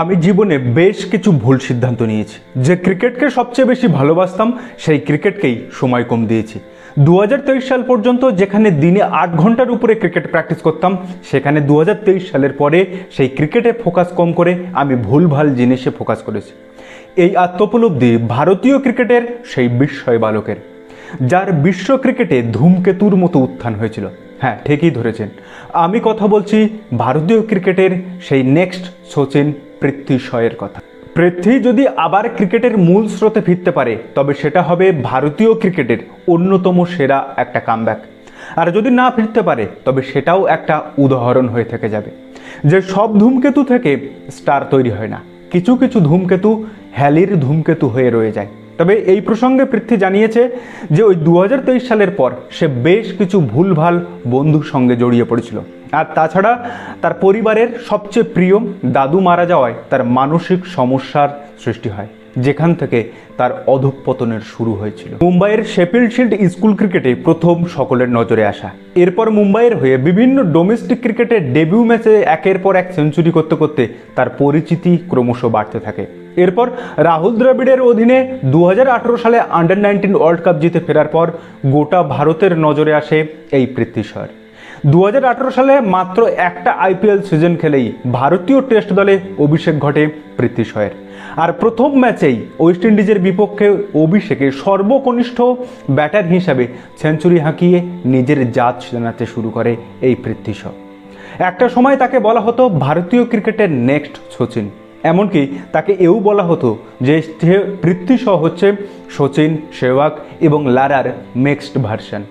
আমি জীবনে বেশ কিছু ভুল সিদ্ধান্ত নিয়েছি। যে ক্রিকেটকে সবচেয়ে বেশি ভালোবাসতাম, সেই ক্রিকেটকেই সময় কম দিয়েছি। দু হাজার তেইশ সাল পর্যন্ত যেখানে দিনে আট ঘণ্টার উপরে ক্রিকেট প্র্যাকটিস করতাম, সেখানে দু হাজার তেইশ সালের পরে সেই ক্রিকেটে ফোকাস কম করে আমি ভুলভাল জিনিসে ফোকাস করেছি। এই আত্মোপলব্ধি ভারতীয় ক্রিকেটের সেই বিস্ময় বালকের, যার বিশ্ব ক্রিকেটে ধূমকেতুর মতো উত্থান হয়েছিল। হ্যাঁ ঠিকই ধরেছেন। আমি কথা বলছি ভারতীয় ক্রিকেটের সেই নেক্সট সচিন পৃথ্বী শয়ের কথা। পৃথ্বী যদি আবার ক্রিকেটের মূল স্রোতে ফিরতে পারে, তবে সেটা হবে ভারতীয় ক্রিকেটের অন্যতম সেরা একটা কামব্যাক আর যদি না ফিরতে পারে, তবে সেটাও একটা উদাহরণ হয়ে থেকে যাবে। যে সব ধূমকেতু থেকে স্টার তৈরি হয় না, কিছু কিছু ধূমকেতু হ্যালির ধূমকেতু হয়ে রয়ে যায়। তবে এই প্রসঙ্গে পৃথ্বী জানিয়েছে যে ওই দু হাজার তেইশ সালের পর সে বেশ কিছু ভুলভাল বন্ধুর সঙ্গে জড়িয়ে পড়েছিল। আর তাছাড়া তার পরিবারের সবচেয়ে প্রিয় দাদু মারা যাওয়ায় তার মানসিক সমস্যার সৃষ্টি হয়, যেখান থেকে তার অধঃপতনের শুরু হয়েছিল। মুম্বাইয়ের শেফিল্ড শিল্ড স্কুল ক্রিকেটে প্রথম সকলের নজরে আসা। এরপর মুম্বাইয়ের হয়ে বিভিন্ন ডোমেস্টিক ক্রিকেটে ডেবিউ ম্যাচে একের পর এক সেঞ্চুরি করতে করতে তার পরিচিতি ক্রমশ বাড়তে থাকে। এরপর রাহুল দ্রাবিড়ের অধীনে দু হাজার আঠেরো সালে আন্ডার নাইনটিন ওয়ার্ল্ড কাপ জিতে ফেরার পর গোটা ভারতের নজরে আসে এই পৃথ্বী শর দু হাজার আঠেরো সালে মাত্র একটা আইপিএল সিজন খেলেই ভারতীয় টেস্ট দলে অভিষেক ঘটে পৃথ্বী শয়ের আর প্রথম ম্যাচেই ওয়েস্ট ইন্ডিজের বিপক্ষে অভিষেকে সর্বকনিষ্ঠ ব্যাটার হিসাবে সেঞ্চুরি হাঁকিয়ে নিজের জাত জানাতে শুরু করে এই পৃথ্বী শ একটা সময় তাকে বলা হতো ভারতীয় ক্রিকেটের নেক্সট সচিন। এমনকি তাকে এও বলা হতো যে পৃথ্বী শ হচ্ছে সচিন সেহবাগ এবং লারার নেক্সট ভার্সন।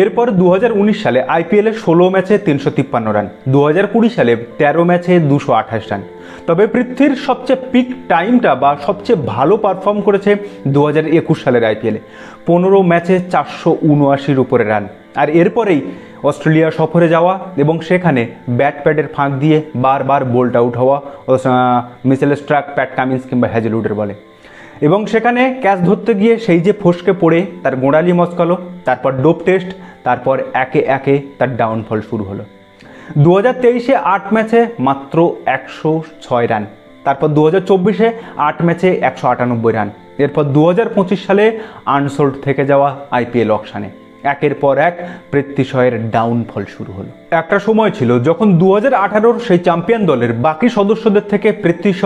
এরপর দু হাজার উনিশ সালে আইপিএলে ষোলো ম্যাচে তিনশো তিপ্পান্ন রান দু হাজার কুড়ি সালে তেরো ম্যাচে দুশো আঠাশ রান। তবে পৃথ্বীর সবচেয়ে পিক টাইমটা বা সবচেয়ে ভালো পারফর্ম করেছে দু হাজার একুশ সালের আইপিএলে। পনেরো ম্যাচে চারশো উনআশির উপরে রান। আর এরপরেই অস্ট্রেলিয়া সফরে যাওয়া এবং সেখানে ব্যাট প্যাডের ফাঁক দিয়ে বারবার বোল্ট আউট হওয়া মিসেল স্ট্রাক প্যাট কামিন্স কিংবা হ্যাজেলউডের বলে। এবং সেখানে ক্যাচ ধরতে গিয়ে সেই যে ফসকে পড়ে, তার গোড়ালি মস্কালো তারপর ডোপ টেস্ট, তারপর একে একে তার ডাউনফল শুরু হলো। দু হাজার তেইশে আট ম্যাচে মাত্র একশো ছয় রান, তারপর দু হাজার চব্বিশে আট ম্যাচে একশো আটানব্বই রান, এরপর দু হাজার পঁচিশ সালে আনসোল্ড থেকে যাওয়া আইপিএল অকশানে। একের পর এক পৃথ্বীশয়ের ডাউনফল শুরু হলো। একটা সময় ছিল যখন দু হাজার সেই চ্যাম্পিয়ন দলের বাকি সদস্যদের থেকে পৃথ্বী শ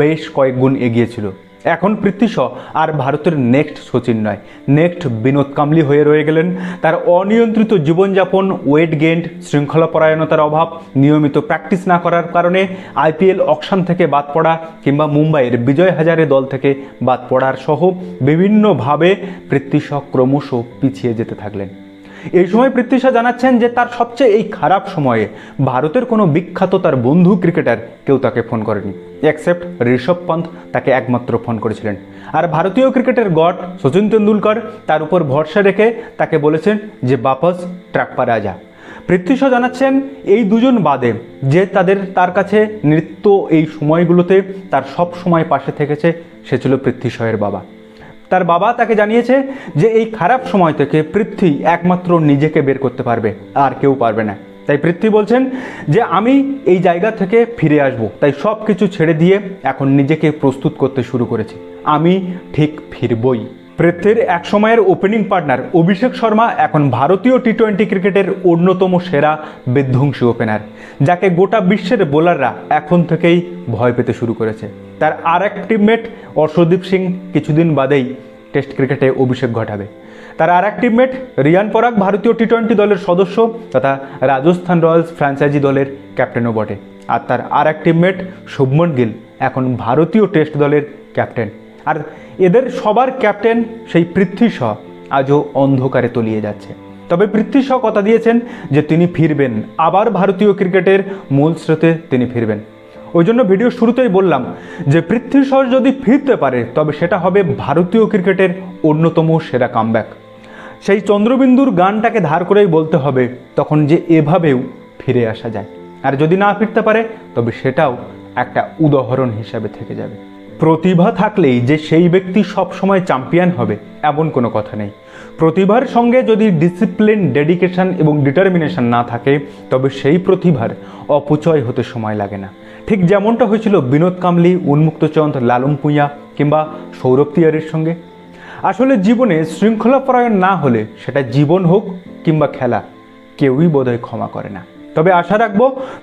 বেশ কয়েক গুণ এগিয়ে ছিল। এখন পৃথ্বী শ আর ভারতের নেক্সট সচিন নয় নেক্সট বিনোদ কামলি হয়ে রয়ে গেলেন। তার অনিয়ন্ত্রিত জীবনযাপন ওয়েট গেন্ড শৃঙ্খলা পরায়ণতার অভাব, নিয়মিত প্র্যাকটিস না করার কারণে আইপিএল অকশান থেকে বাদ পড়া কিংবা মুম্বাইয়ের বিজয় হাজারে দল থেকে বাদ পড়ার সহ বিভিন্নভাবে পৃথ্বী শ ক্রমশ পিছিয়ে যেতে থাকলেন। এই সময় পৃথ্বীশা জানাচ্ছেন যে তার সবচেয়ে এই খারাপ সময়ে ভারতের কোনো বিখ্যাত তার বন্ধু ক্রিকেটার কেউ তাকে ফোন করেনি। অ্যাকসেপ্ট ঋষভ পন্থ তাকে একমাত্র ফোন করেছিলেন। আর ভারতীয় ক্রিকেটের গড সচিন তেন্ডুলকর তার উপর ভরসা রেখে তাকে বলেছেন যে বাপস ট্রাক পা রাজা পৃথ্বীশ জানাচ্ছেন, এই দুজন বাদে যে তাদের, তার কাছে নৃত্য এই সময়গুলোতে তার সব সময় পাশে থেকেছে, সে ছিল পৃথ্বীশয়ের বাবা। তার বাবা তাকে জানিয়েছে যে এই খারাপ সময় থেকে পৃথ্বী একমাত্র নিজেকে বের করতে পারবে, আর কেউ পারবে না। তাই পৃথ্বী বলছেন যে আমি এই জায়গা থেকে ফিরে আসব। তাই সব কিছু ছেড়ে দিয়ে এখন নিজেকে প্রস্তুত করতে শুরু করেছি। আমি ঠিক ফিরবই। পৃথ্বীর এক সময়ের ওপেনিং পার্টনার অভিষেক শর্মা এখন ভারতীয় টি টোয়েন্টি ক্রিকেটের অন্যতম সেরা বিধ্বংসী ওপেনার যাকে গোটা বিশ্বের বোলাররা এখন থেকেই ভয় পেতে শুরু করেছে। তার আর এক টিমমেট অর্শদীপ সিং কিছুদিন বাদেই টেস্ট ক্রিকেটে অভিষেক ঘটাবে। তার আর এক টিমমেট রিয়ান পরাগ ভারতীয় টি টোয়েন্টি দলের সদস্য তথা রাজস্থান রয়্যালস ফ্র্যাঞ্চাইজি দলের ক্যাপ্টেনও বটে। আর তার আর এক টিমমেট শুভমন গিল, এখন ভারতীয় টেস্ট দলের ক্যাপ্টেন আর এদের সবার ক্যাপ্টেন সেই পৃথ্বী শ আজও অন্ধকারে তলিয়ে যাচ্ছে। তবে পৃথ্বী শ কথা দিয়েছেন যে তিনি ফিরবেন। আবার ভারতীয় ক্রিকেটের মূল স্রোতে তিনি ফিরবেন। ওই জন্য ভিডিও শুরুতেই বললাম যে পৃথ্বী শ যদি ফিরতে পারে, তবে সেটা হবে ভারতীয় ক্রিকেটের অন্যতম সেরা কামব্যাক সেই চন্দ্রবিন্দুর গানটাকে ধার করেই বলতে হবে, তখন যে এভাবেও ফিরে আসা যায়। আর যদি না ফিরতে পারে, তবে সেটাও একটা উদাহরণ হিসাবে থেকে যাবে। প্রতিভা থাকলেই যে সেই ব্যক্তি সবসময় চ্যাম্পিয়ন হবে, এমন কোনো কথা নেই। প্রতিভার সঙ্গে যদি ডিসিপ্লিন ডেডিকেশন এবং ডিটারমিনেশন না থাকে, তবে সেই প্রতিভার অপচয় হতে সময় লাগে না। ঠিক যেমনটা হয়েছিল বিনোদ কামলি উন্মুক্তচন্দ লালন পুঁয়া কিংবা সৌরভ তিয়ারের সঙ্গে। আসলে জীবনে শৃঙ্খলাপরায়ণ না হলে সেটা জীবন হোক কিংবা খেলা, কেউই বোধহয় ক্ষমা করে না। তবে আশা রাখব,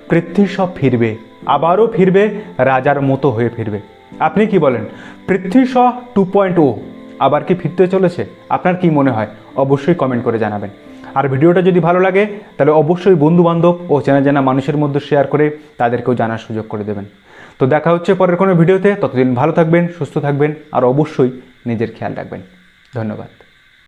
পৃথ্বী সব ফিরবে, আবারও ফিরবে, রাজার মতো হয়ে ফিরবে। আপনি কি বলেন? Prithvi Shaw two point o, আবার কি ফিরতে চলেছে? আপনার কি মনে হয়? অবশ্যই কমেন্ট করে জানাবেন। আর ভিডিওটা যদি ভালো লাগে, তাহলে অবশ্যই বন্ধুবান্ধব ও চেনা জানা মানুষের মধ্যে শেয়ার করে তাদেরকেও জানার সুযোগ করে দেবেন। তো দেখা হচ্ছে পরের কোনো ভিডিওতে। ততদিন ভালো থাকবেন, সুস্থ থাকবেন, আর অবশ্যই নিজের খেয়াল রাখবেন। ধন্যবাদ।